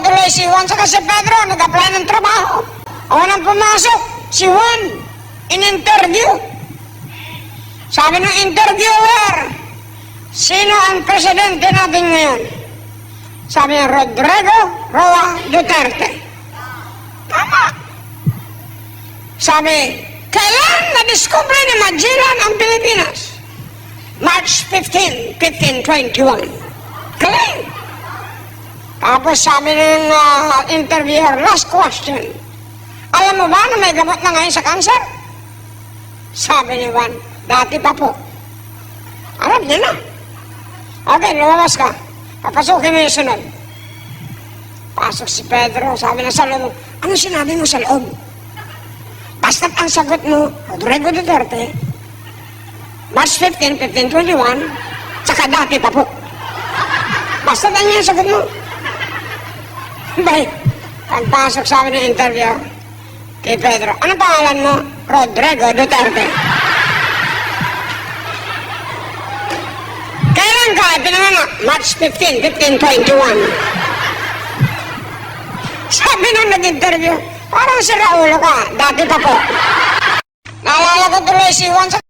tuloy si Juan saka si Pedro, nag-apply ng trabaho. Ako nang pumasok, si Juan, in-interview. Sabi ng interviewer, sino ang presidente natin ngayon? Sabi niya, Rodrigo Roa Duterte. Tama. Sabi, kailan na-discover ni Magellan ang Pilipinas? March 15, 1521. Kailan? Tapos sabi ng ah, interviewer, last question. Alam mo ba na may gamot na ngayon sa cancer? Sabi ni Juan, dati pa po. Alam niya na. Okay, lumabas ka. Papasukin mo yung sunod. Pasok si Pedro, sabi na sa loob, ano sinabi mo sa loob? Basta't ang sagot mo, Rodrigo Duterte, March 15, 1521, saka dati pa po. Basta ano yung sagot mo. Bay, pagpasok sa amin ng interview, kay Pedro, anong pangalan mo? Rodrigo Duterte. Kailan ka pinanganak? March 15, 1521. Sabi nung nag-interview, parang si Raulo ka, dati pa po. Naalala ko tuloy si Juan sa